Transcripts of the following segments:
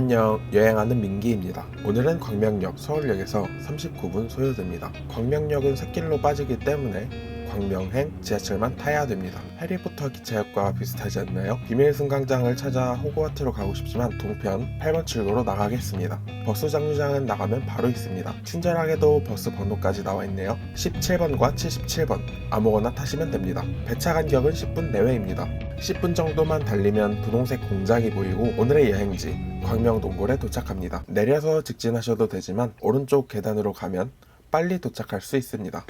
안녕 여행하는 민기입니다. 오늘은 광명역 서울역에서 39분 소요됩니다. 광명역은 샛길로 빠지기 때문에 광명행 지하철만 타야 됩니다. 해리포터 기차역과 비슷하지 않나요? 비밀 승강장을 찾아 호그와트로 가고 싶지만 동편 8번 출구로 나가겠습니다. 버스 정류장은 나가면 바로 있습니다. 친절하게도 버스 번호까지 나와 있네요. 17번과 77번 아무거나 타시면 됩니다. 배차 간격은 10분 내외입니다. 10분 정도만 달리면 분홍색 공장이 보이고 오늘의 여행지 광명 동굴에 도착합니다. 내려서 직진하셔도 되지만 오른쪽 계단으로 가면 빨리 도착할 수 있습니다.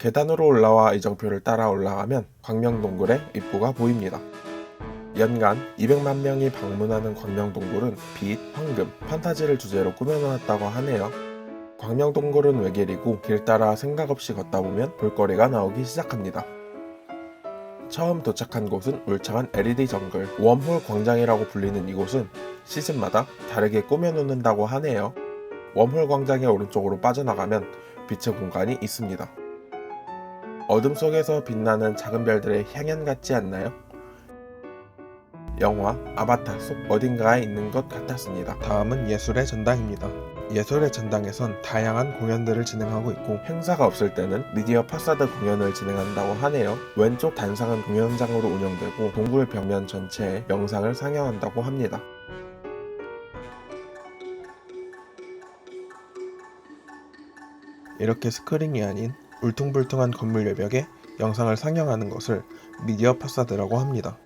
계단으로 올라와 이정표를 따라 올라가면 광명동굴의 입구가 보입니다. 연간 200만 명이 방문하는 광명동굴은 빛, 황금, 판타지를 주제로 꾸며놓았다고 하네요. 광명동굴은 외길이고 길 따라 생각 없이 걷다 보면 볼거리가 나오기 시작합니다. 처음 도착한 곳은 울창한 LED 정글, 웜홀 광장이라고 불리는 이곳은 시즌마다 다르게 꾸며놓는다고 하네요. 웜홀 광장의 오른쪽으로 빠져나가면 빛의 공간이 있습니다. 어둠 속에서 빛나는 작은 별들의 향연 같지 않나요? 영화 아바타 속 어딘가에 있는 것 같았습니다. 다음은 예술의 전당입니다. 예술의 전당에선 다양한 공연들을 진행하고 있고 행사가 없을 때는 미디어 파사드 공연을 진행한다고 하네요. 왼쪽 단상은 공연장으로 운영되고 동굴 벽면 전체에 영상을 상영한다고 합니다. 이렇게 스크린이 아닌 울퉁불퉁한 건물 외벽에 영상을 상영하는 것을 미디어 파사드라고 합니다.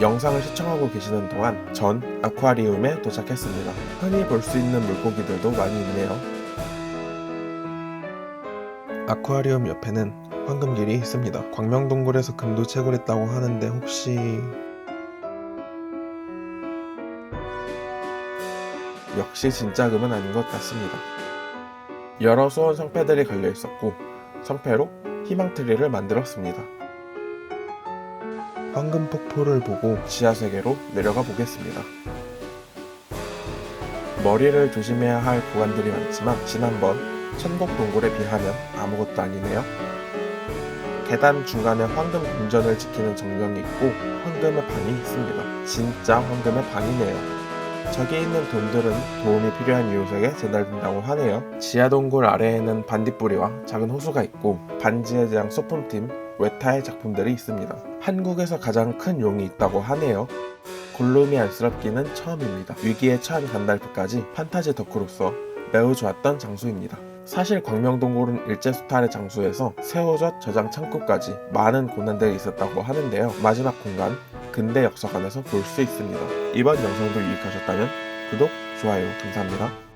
영상을 시청하고 계시는 동안 전 아쿠아리움에 도착했습니다. 흔히 볼 수 있는 물고기들도 많이 있네요. 아쿠아리움 옆에는 황금길이 있습니다. 광명동굴에서 금도 채굴했다고 하는데 혹시 역시 진짜 금은 아닌 것 같습니다. 여러 수원 성패들이 걸려 있었고 성패로 희망트리를 만들었습니다. 황금 폭포를 보고 지하 세계로 내려가 보겠습니다. 머리를 조심해야 할 구간들이 많지만 지난번 천국 동굴에 비하면 아무것도 아니네요. 계단 중간에 황금 궁전을 지키는 정령이 있고 황금의 방이 있습니다. 진짜 황금의 방이네요. 저기 있는 돈들은 도움이 필요한 이웃에게 전달된다고 하네요. 지하 동굴 아래에는 반딧불이와 작은 호수가 있고 반지의 제왕 소품팀 웨타의 작품들이 있습니다. 한국에서 가장 큰 용이 있다고 하네요. 골룸이 안쓰럽기는 처음입니다. 위기에 처한 간달프까지 판타지 덕후로서 매우 좋았던 장소입니다. 사실 광명동굴은 일제수탈의 장소에서 새우젓 저장 창고까지 많은 고난들이 있었다고 하는데요. 마지막 공간 근대 역사관에서 볼 수 있습니다. 이번 영상도 유익하셨다면 구독, 좋아요 감사합니다.